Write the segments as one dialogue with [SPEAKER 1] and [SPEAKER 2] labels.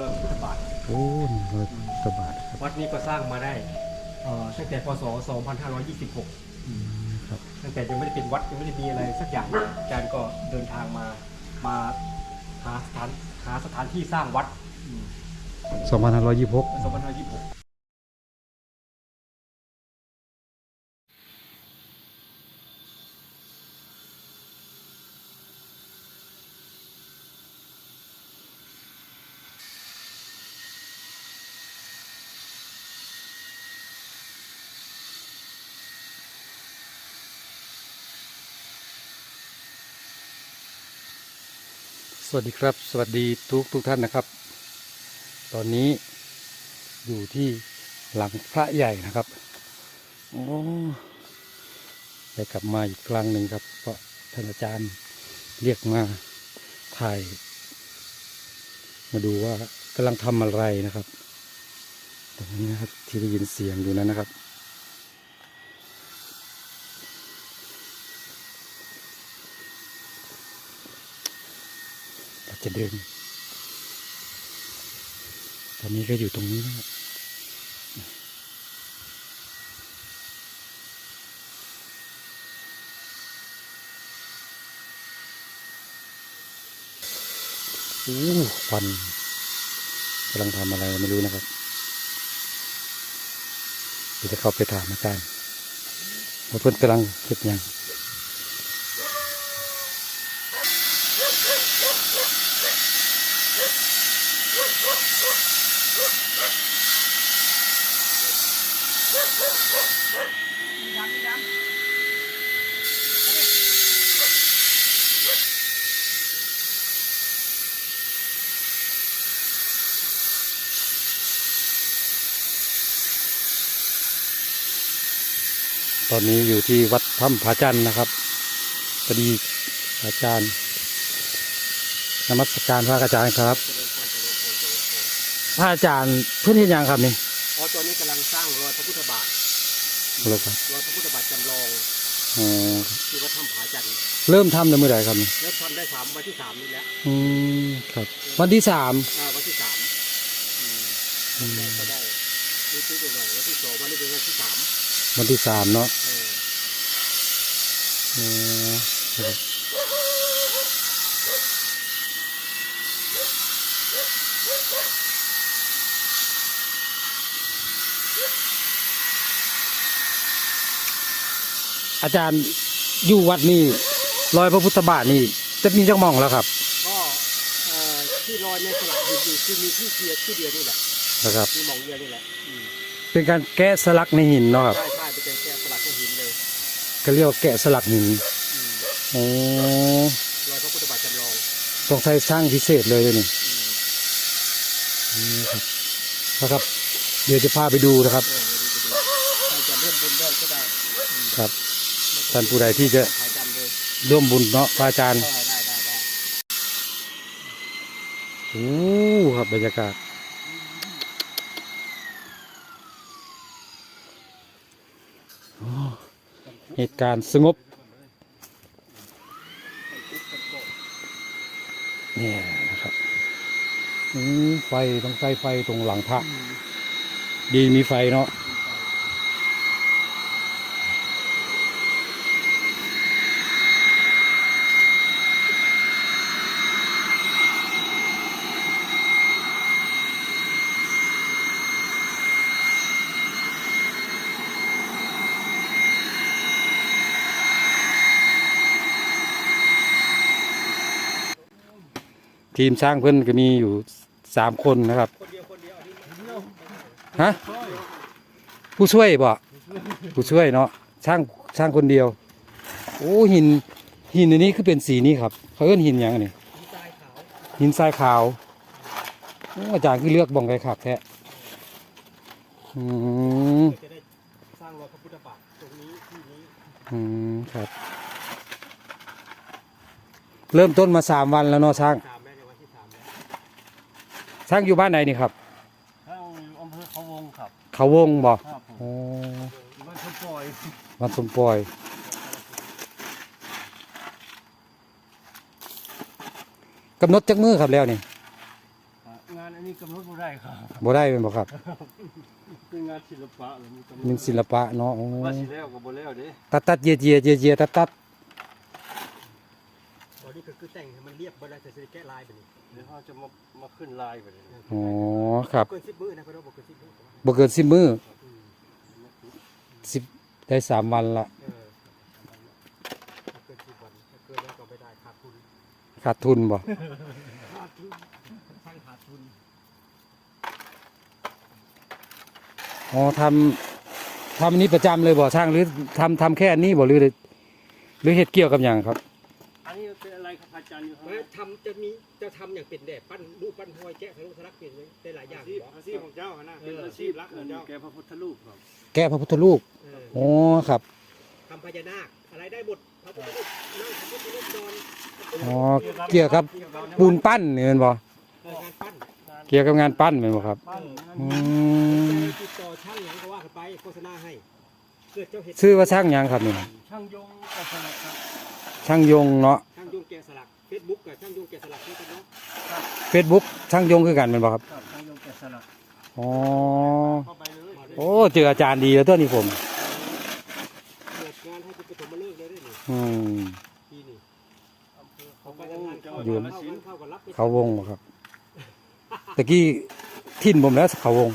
[SPEAKER 1] ร้อยพุทธบาท
[SPEAKER 2] โอ้หนึ่งร้อยกว่าบาทครับ
[SPEAKER 1] วัดนี้ก็สร้างมาได้เอ่อตั้งแต่พศ 2526
[SPEAKER 2] อืมครับ
[SPEAKER 1] ตั้งแต่ยังไม่ได้เป็นวัดยังไม่ได้มีอะไรสักอย่างอาจารย์ก็เดินทางมามาหาสถานหาสถานที่สร้างวัด
[SPEAKER 2] สองพันห้าร้อยยี่สิบหก
[SPEAKER 1] 2526
[SPEAKER 2] วัสดีครับ สวัสดีทุกทุกท่านนะครับ ตอนนี้อยู่ที่หลังพระใหญ่นะครับโอ้ได้กลับมาอีกครั้งหนึ่งครับ เพราะท่านอาจารย์เรียกมาถ่าย มาดูว่ากำลังทำอะไรนะครับ ตรงนี้นะครับที่ได้ยินเสียงอยู่นั้นนะครับ เรา จะเดิน ตอนนี้ก็อยู่ตรงนี้นะครับอู้ควันกำลังทำอะไรไม่รู้นะครับเดี๋ยวจะเข้าไปถามอาจารย์ว่าเพื่อนกำลังเก็บยัง ตอนนี้อยู่ที่วัดถ้ำผาจันทร์นะครับพอดีอาจารย์นมัสการพระอาจารย์ครับ พระอาจารย์เพื่อนเห็นยังครับนี่
[SPEAKER 1] อ๋อตอนนี้กำลังสร้างรอยพระพุทธบาท
[SPEAKER 2] เหรอครับ
[SPEAKER 1] รอยพระพุทธบาทจำลอง
[SPEAKER 2] อ๋อ
[SPEAKER 1] ที่วัดถ้ำผาจันทร์
[SPEAKER 2] เริ่มทำในเมื่อไหร่ครับนี่
[SPEAKER 1] แล้วทำได้สามวันที่สามนี่แหละ
[SPEAKER 2] อืมครับ วันที่สาม
[SPEAKER 1] อ่าวันที่สามอืม
[SPEAKER 2] อืม
[SPEAKER 1] แรกก็ได้นิดๆหน่อยๆวันที่สองวันนี้เป็นวันที่สาม
[SPEAKER 2] วันที่สามเนาะ
[SPEAKER 1] เออ
[SPEAKER 2] เออครับอาจารย์อยู่วัดนี่รอยพระพุทธบาทนี่จะมีจักหมองแล้วครับ
[SPEAKER 1] ก็เอ่อที่ลอยในสลักหินอยู่คือมีที่เดียวที่เดียวนี่แหละ
[SPEAKER 2] นะครับ
[SPEAKER 1] มีหมองเดียวนี่แหละอืม
[SPEAKER 2] เป็นการแกะสลักในหินเนาะครับ
[SPEAKER 1] ก็เรี
[SPEAKER 2] ยกว่าแกะสลักหิน
[SPEAKER 1] อืม
[SPEAKER 2] โอ้
[SPEAKER 1] รอยพระพุทธบาทจำลอง
[SPEAKER 2] ต้องใช้สร้างพิเศษเลยเลยนี่
[SPEAKER 1] อืม
[SPEAKER 2] นี่ครับนะครับ เดี๋ยวจะพาไปดูนะครับ
[SPEAKER 1] เออไปดูไปดูใครจะเริ่มบุญด้วยก็ได้อืม
[SPEAKER 2] ครับท่านผู้ใดที่จะ
[SPEAKER 1] ขายจำเลย
[SPEAKER 2] ร่วมบุญเนาะพระอาจารย์
[SPEAKER 1] เออได้ได้ได้
[SPEAKER 2] โอ้ครับบรรยากาศโอ้ เหตุการณ์สงบเนี่ยนะครับอืมไฟต้องใช้ไฟตรงหลังพระดีมีไฟเนาะ ทีมสร้างเพื่อนก็มีอยู่สามคนนะครับ
[SPEAKER 1] คนเดียวคนเดียว
[SPEAKER 2] ฮะผู้ช่วยบ่ผู้ช่วยเนาะช่างช่างคนเดียว โอ้หินหินอันนี้คือเป็นสีนี้ครับเขาเอิ้นหินหยังอันนี้
[SPEAKER 1] มีทรายขาว
[SPEAKER 2] หินทรายขาวอาจารย์คือเลือกบ่องไก่ขักแท้อืม
[SPEAKER 1] สร้างรอยพระพุทธบาทตรงนี้ที่นี้
[SPEAKER 2] อืมครับ เริ่มต้นมาสามวันแล้วเนาะช่าง
[SPEAKER 1] สามแม่ในวันที่สามแล้ว
[SPEAKER 2] ช่างอยู่บ้านไหนนี่ครับ
[SPEAKER 1] ทั้งอำเภอเขาวงครับ
[SPEAKER 2] เขาวงบ่
[SPEAKER 1] ครับผม
[SPEAKER 2] โอ้
[SPEAKER 1] บ้านคนปล่อย
[SPEAKER 2] วันสมปล่อยกำหนดจักมือครับแล้วนี่
[SPEAKER 1] งานอัน
[SPEAKER 3] นี้กำหนดบ่ได้ครับ
[SPEAKER 2] บ่ได้เป็นบ่ครับ
[SPEAKER 3] เป็นงานศิลปะแล้วมันกำหด
[SPEAKER 2] มันศิลปะเนาะโอ้
[SPEAKER 3] ว่าสิแล้วก็บ่แล้วเด้
[SPEAKER 2] ตัดตัดเจียเจียเจียเจียตัดตัด
[SPEAKER 1] ตอ นนี้ก็คือแต่งให้มันเรียบบ่ได้แต่สิแกะลายไปนี่
[SPEAKER 3] เดี๋ยวเขาจะมามาขึ้นลายไปเลย
[SPEAKER 2] อ๋อครับ
[SPEAKER 1] เกิน10มื้อนะเพิ่นว่าบ่เกิน10มื้อ
[SPEAKER 2] บ่เกินสิบมื้อ
[SPEAKER 1] อืม
[SPEAKER 2] สิบได้สามวันละ
[SPEAKER 1] เออถ้าเกิน10วันถ้าเกินแล้วก็ไม่ได้ขาดทุน
[SPEAKER 2] ขาดทุนบ่
[SPEAKER 1] ขาดทุนสร้างขาดทุน
[SPEAKER 2] อ๋อทำทำอันนี้ประจำเลยบ่ช่างหรือทำทำแค่อันนี้บ่หรือหรือเฮ็ดเกี่ยวกับหยังครับ
[SPEAKER 3] อันนี้เป็น อะไรครับอาจารย์อยู่ข้าง
[SPEAKER 1] เอ้
[SPEAKER 3] ใน
[SPEAKER 1] ยทำจะมีจะทำอย่างเป็นแบบปั้นรูปปั้นหอยแกะทะลุทะลักเปลี่ยนเลยได้หลายอย่าง
[SPEAKER 3] อาชีพ
[SPEAKER 1] บ่
[SPEAKER 3] อาชีพของเจ้านะ
[SPEAKER 1] เอ
[SPEAKER 3] เป็น
[SPEAKER 1] อ
[SPEAKER 3] อาชีพรักของเจ้าแกพระพุทธรูปครับ
[SPEAKER 2] แกะพระพุทธรูป
[SPEAKER 1] เออ
[SPEAKER 2] อ๋อครับ
[SPEAKER 1] ทำพญานาคอะไรได้หมดพระพุทธรูปนั่งพระพุทธรูปนอน
[SPEAKER 2] อ๋อเกี่ยวกับปูนปั้นนี่แม่นบ่
[SPEAKER 1] เอองานปั้น
[SPEAKER 2] เกี่ยวกับงานปั้นแม่นบ่ครับ
[SPEAKER 3] ปั้น
[SPEAKER 2] อืม
[SPEAKER 1] ติดต่อช่างหยังก็ว่ากันไปโฆษณาให้เกิดเจ้าเห็ด
[SPEAKER 2] ชื่อว่าช่างหยังครับนี่
[SPEAKER 3] ช่างยงกระสลักครับ
[SPEAKER 2] ช่างยงเนาะ
[SPEAKER 1] เฟซบุ๊กกับช่างยงแกะสลักนี่กันเนาะ
[SPEAKER 2] Facebook ช่างยงคือกันแม่นบ่ครับ
[SPEAKER 3] ครับช่างยงกระสลัก
[SPEAKER 2] อ๋อ
[SPEAKER 3] เข้าไปเลย
[SPEAKER 2] โอ้เจออาจารย์ดีแล้วตัวนี้ผม
[SPEAKER 1] เปิดงานให้คุณปฐมฤกษ์เลยได้นี่
[SPEAKER 2] อืม
[SPEAKER 1] ปีนี้
[SPEAKER 3] อำเภอ
[SPEAKER 1] เขา
[SPEAKER 3] เขา
[SPEAKER 1] ไป
[SPEAKER 3] ไป
[SPEAKER 1] ทำงาน
[SPEAKER 3] จัง
[SPEAKER 1] เข้า
[SPEAKER 3] หวัด
[SPEAKER 1] กัน
[SPEAKER 3] กาฬสินธุ์
[SPEAKER 1] เข้ากันรับไป
[SPEAKER 2] เขาวงบ่ครับตะกี้ทิ่นผมแล้วเขาวง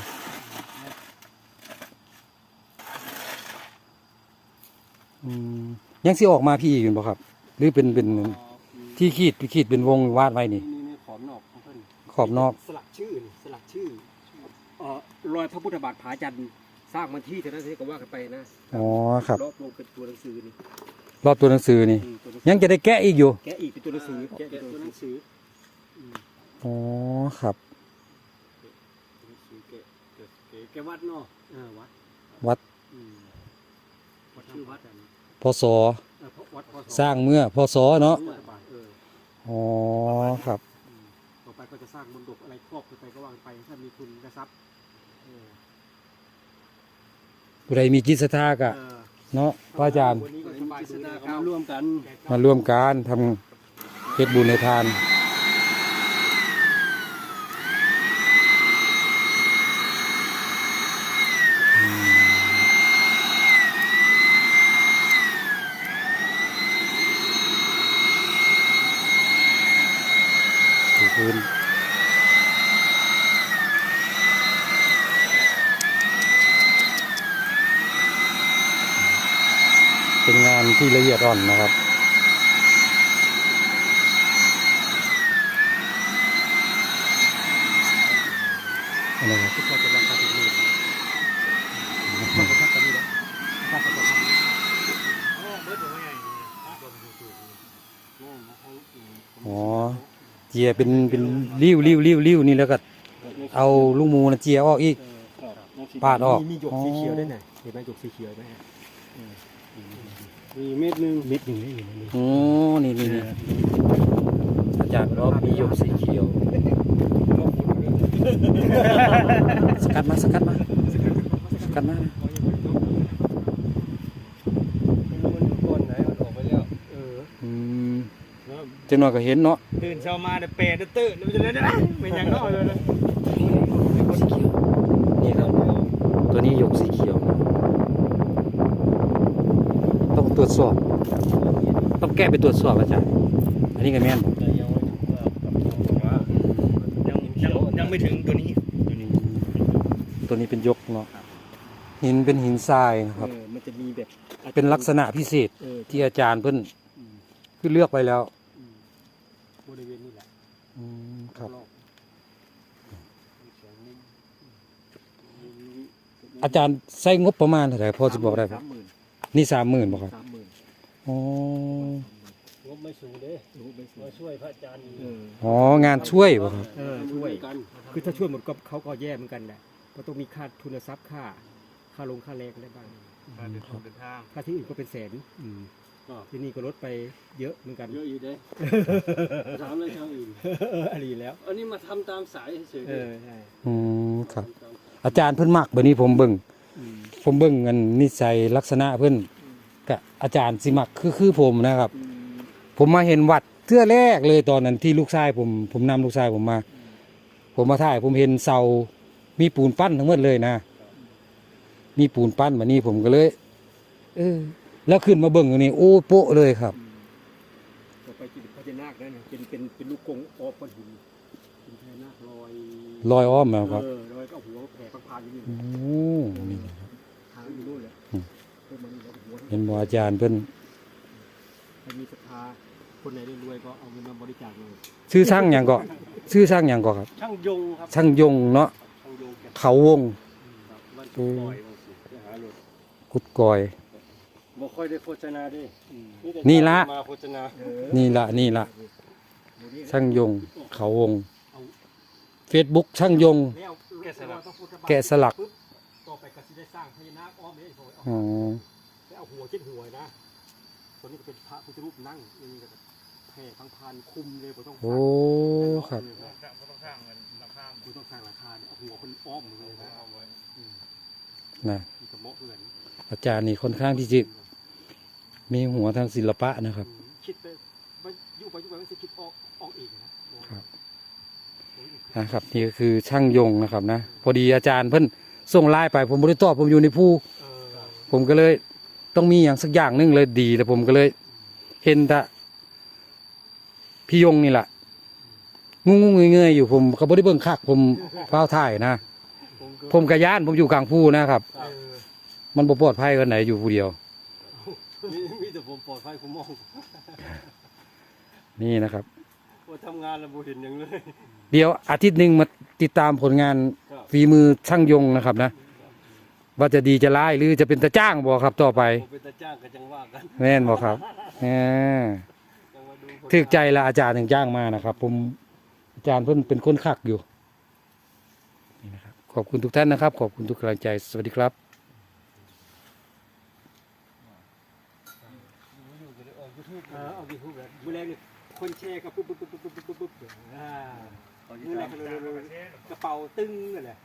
[SPEAKER 2] อืมยังสิออกมาพี่อยู่บ่ครับ หรือเป็นเป็น
[SPEAKER 3] อ๋อ
[SPEAKER 2] ที่ขีดขีดเป็นวงวาดไว้นี่
[SPEAKER 3] นี่นี่ขอบนอกของเพิ่น
[SPEAKER 2] ขอบนอก
[SPEAKER 1] สลักชื่อนี่สลักชื่อเอ่อรอยพระพุทธบาทผาจันทร์สร้างมันที่เท่านั้นเองก็ว่ากันไปนะ
[SPEAKER 2] อ๋อครับ
[SPEAKER 1] รอบลงเป็นตัวหนังสือนี่
[SPEAKER 2] รอบตัวหนังสือนี่
[SPEAKER 1] อืมตัวหนังสือ
[SPEAKER 2] ยังจะได้แกะอีกอยู่
[SPEAKER 1] แกะอีกเป็นตัวหนังสือแกะ
[SPEAKER 3] แกะ
[SPEAKER 1] เป็น
[SPEAKER 3] ตั
[SPEAKER 1] ตัวว
[SPEAKER 3] ห
[SPEAKER 1] ห
[SPEAKER 3] นั
[SPEAKER 1] นั
[SPEAKER 3] ง
[SPEAKER 1] ง
[SPEAKER 3] สื
[SPEAKER 1] สื
[SPEAKER 3] อ
[SPEAKER 1] อ
[SPEAKER 2] อ๋อครับ
[SPEAKER 3] หนังสือแกะแกะแกะแกะวัดเนาะ
[SPEAKER 1] เออวัด
[SPEAKER 2] วัด
[SPEAKER 3] อืม
[SPEAKER 1] วัดชื่อวัดอัน
[SPEAKER 2] พศ
[SPEAKER 1] เออพระวัดพศ
[SPEAKER 2] สร้างเมื่อพศเนาะ
[SPEAKER 1] พุทธบาทเออ
[SPEAKER 2] อ๋อครับ
[SPEAKER 1] อืมต่อไปก็จะสร้างมนดบอะไรครอบไปก็ว่ากันไปถ้ามีทุนกระซับเออ
[SPEAKER 2] ผู้ใดมีจิตศรัทธาก็
[SPEAKER 1] เออ
[SPEAKER 2] เนาะพระอาจารย์
[SPEAKER 1] วันนี้ก็
[SPEAKER 3] ก็
[SPEAKER 1] ส
[SPEAKER 3] ส
[SPEAKER 1] บา
[SPEAKER 3] บายย
[SPEAKER 1] สุ
[SPEAKER 3] สุ
[SPEAKER 1] ด
[SPEAKER 3] ด
[SPEAKER 1] นะ
[SPEAKER 3] นะ
[SPEAKER 1] ครั
[SPEAKER 3] มา
[SPEAKER 1] บ
[SPEAKER 3] ร่วมกัน
[SPEAKER 2] มาร่วมการทำเฮ็ดบุญในทาน พื้น เป็นงานที่ละเอียดอ่อนนะครับ อันนี้ครับ
[SPEAKER 1] ทุกคนจะรังคาถึงหมื่นมันก็ทักกันนี่แหละถ้าเขาจะทำโอ้เบิร์ดบอกว่าไงบนยูทูบ
[SPEAKER 3] โน่นมาทั้งอืม
[SPEAKER 2] อ๋อ เจียเป็นเป็นริ้วริ้วริ้วริ้วนี่แล้วก็เอาลูกหมูนะเจียออกอีก
[SPEAKER 3] เออครับยังสิ
[SPEAKER 2] ปาดออก
[SPEAKER 1] มีมีหยกสีเขียวด้วยนะเห็นไหมหยกสีเขียวไหม
[SPEAKER 3] มีเม็ดหนึง
[SPEAKER 1] เม็ดหนึ่งได้อยู่ในนี้
[SPEAKER 2] อ๋อนี่นี่นี่อาจารย์รอบมีหยกสีเขียว สกัดมาสกัดมาสกัดมา
[SPEAKER 3] ไม่รู้มันก้อนไหนมันออกไปแล้ว
[SPEAKER 1] เออ
[SPEAKER 2] อืมจังหน่อยก็เห็นเนาะ
[SPEAKER 1] ตื่นเช้ามาเดี๋ยวเปรตตื่นมันจะได้ได้ไม่ยังนอกเลยนะ
[SPEAKER 2] สีเขียวนี่ครับ ตัวนี้หยกสีเขียว ต้องตรวจสอบ ต้องแก้ไปตรวจสอบอาจารย์ อันนี้ก็แม่น
[SPEAKER 3] ยัง
[SPEAKER 1] ยังยังยังไม่ถึงตัวนี้
[SPEAKER 2] ตัวนี้เป็นยกเนาะ หินเป็นหินทรายนะครับ
[SPEAKER 1] มันจะมีแบบ
[SPEAKER 2] เป็นลักษณะพิเศษที่อาจารย์เพิ่นคือเลือกไปแล้ว
[SPEAKER 1] บริเวณนี้แหละ
[SPEAKER 2] อืมครับ
[SPEAKER 1] รอบ
[SPEAKER 2] อาจารย์ใช้งบประมาณเท่าไหร่พอจะบอกได้ไหม
[SPEAKER 1] สามหมื่น
[SPEAKER 2] นี่สามหมื่นบอกครับ
[SPEAKER 1] สามหมื่น
[SPEAKER 2] อ๋อ
[SPEAKER 3] งบไม่สูงเด้
[SPEAKER 1] รู้ไปสิ
[SPEAKER 3] มาช่วยพระอาจารย์
[SPEAKER 1] เออ
[SPEAKER 2] อ๋องานช่วยบอกครับ
[SPEAKER 1] เออช่วย
[SPEAKER 3] กัน
[SPEAKER 1] คือถ้าช่วยหมดก็เขาก็แย่เหมือนกันแหละเพราะต้องมีค่าทุนทรัพย์ค่า ค่าลงค่าแรงอะไรบ้าง
[SPEAKER 3] การเดินทางเดินทาง
[SPEAKER 1] ค่าที่อื่นก็เป็นแสน
[SPEAKER 3] ก็
[SPEAKER 1] ที่นี่ก็ลดไปเยอะเหมือนกัน
[SPEAKER 3] เยอะอยู่เด้ถามเลยทางอื่น
[SPEAKER 1] เอออะไรแล้ว
[SPEAKER 3] อันนี้มาทำตามสายเฉยๆ
[SPEAKER 1] เอ
[SPEAKER 3] เด้
[SPEAKER 1] อใช่
[SPEAKER 2] อืมครับ อาจารย์เพิ่นมักแบบนี้ผมเบิ่ง
[SPEAKER 1] อืม
[SPEAKER 2] ผมเบิ่งกันนิสัยลักษณะเพิ่นกับอาจารย์สิมักคือคือผมนะครับ
[SPEAKER 1] อืม
[SPEAKER 2] ผมมาเห็นวัดเทื่อแรกเลยตอนนั้นที่ลูกชายผมผมนำลูกชายผมมา ผมมาถ่ายผมเห็นเสามีปูนปั้นทั้งหมดเลยนะมีปูนปั้นแบบนี้ผมก็เลย เออ แล้วขึ้นมาเบิ่งอยู่นี่โอ้โปะเลยครับ
[SPEAKER 1] ต่อไปกินพญานาคได้นะเป็นเป็นเป็นลูกกงออกก้อนหินเป็นพญานาคลอย
[SPEAKER 2] ลอยอ้อมแล้วครับ
[SPEAKER 1] เออลอยก็เอาหัวแผ่พังๆอยู่นี่
[SPEAKER 2] โอ้นี่
[SPEAKER 1] ทางอยู่นู่นแหละ
[SPEAKER 2] อืม
[SPEAKER 1] เพิ่มมานี่แล้วหัว
[SPEAKER 2] เห็นบ่อาจารย์เพิ่น
[SPEAKER 1] ใครมีศรัทธาคนไหนรวยๆก็เอาเงินมาบริจาคเลย
[SPEAKER 2] ชื่อช่างหยังก็ชื่อช่างหยังก็ครับ
[SPEAKER 1] ช่างยงครับ
[SPEAKER 2] ช่างยงเนาะ
[SPEAKER 1] ช่างยงแก
[SPEAKER 2] เขาวง
[SPEAKER 1] ครับวัน
[SPEAKER 2] อืม
[SPEAKER 1] ปล่อยวันศุกร์ไปหาหลุด
[SPEAKER 2] กุดกอย
[SPEAKER 3] บ่ค่อยได้โฆษณาเดิ
[SPEAKER 1] อืม
[SPEAKER 3] มีแต่
[SPEAKER 2] นี่ละ
[SPEAKER 3] มาโฆษณา
[SPEAKER 1] เออ
[SPEAKER 2] นี่ละนี่ละ
[SPEAKER 1] เดี๋ยวนี้
[SPEAKER 2] ช่างยง เขาวง Facebook ช่างยง
[SPEAKER 1] แล้ว แกะสลักต้องพูดระบาย
[SPEAKER 2] แกะสลัก
[SPEAKER 1] ปุ๊บต่อไปก็สิได้สร้างพญานาคอ้อมเลยเอา
[SPEAKER 2] อ๋อ
[SPEAKER 1] แล้วเอาหัวเจ็ดหัวนะตัวนี้ก็เป็นพระพุทธรูปนั่งนี่ก็แบบแผ่พังพานคุมเลยบ่ต้องสร้าง
[SPEAKER 2] โอ้ครับ
[SPEAKER 3] บ่ต้องสร้างเงินราคา
[SPEAKER 1] บ่ต้องสร้างราคาเนี่ยเอาหัวคนอ้อมเลยนะ
[SPEAKER 3] เอาไว้
[SPEAKER 1] อืม
[SPEAKER 2] นะ
[SPEAKER 1] มีกระเหมาะเพื่อน
[SPEAKER 2] อาจารย์นี่ค่อนข้างที่จะมีหัวทางศิลปะนะครับ
[SPEAKER 1] อืมคิดไปไปอยู่ไปอยู่ไปมันจะคิดออกออกเองนะครับโอ้ย
[SPEAKER 2] นะครับนี่ก็คือช่างยงนะครับนะพอดีอาจารย์เพิ่นส่งไลน์ไปผมบริตอบผมอยู่ในภู
[SPEAKER 1] เออ
[SPEAKER 2] ผมก็เลยต้องมีอย่างสักอย่างหนึงเลยดีแล้วผมก็เลย เห็นแต่พี่ยงนี่แหละงุ้งงเงยๆอยู่ผมก็บริเบิ่งคักผมเฝ้าถ่ายนะ
[SPEAKER 1] ผมก็
[SPEAKER 2] ผมกระย่านผมอยู่กลางภูนะครับ
[SPEAKER 1] เออ
[SPEAKER 2] มันบ่ปลอดภัยกันไหนอยู่ผู้เดียว
[SPEAKER 3] มีมีแต่ผมปลอดภัยผมมอง
[SPEAKER 2] นี่นะครับ
[SPEAKER 3] ว่าทำงานแล้วบ่เห็นหยังเลย
[SPEAKER 2] เดี๋ยวอาทิตย์หนึ่งมาติดตามผลงาน
[SPEAKER 3] ครับ
[SPEAKER 2] ฝีมือช่างยงนะครับนะ ว่าจะดีจะร้ายหรือจะเป็นตาจ้างบ่ครับต่อไป
[SPEAKER 3] ผมเป็นตาจ้างก็จังว่ากัน
[SPEAKER 2] แม่นบ่ครับแหม
[SPEAKER 3] จังว่าดูผล
[SPEAKER 2] ถึกใจละอาจารย์ถึงจ้างมานะครับ ผมอาจารย์เพิ่นเป็นคนคักอยู่นี่นะครับขอบคุณทุกท่านนะครับ ขอบคุณทุกกำลังใจสวัสดีครับ
[SPEAKER 1] เออเอาดีฮู้แบบมือแรกนี่คนแชร์ก็ปุ๊บปุ๊บปุ๊บปุ๊บปุ๊บปุ๊บปุ๊บ อ่ามือแรกก็เลยกระเป๋าตึ้งนั่นแหละ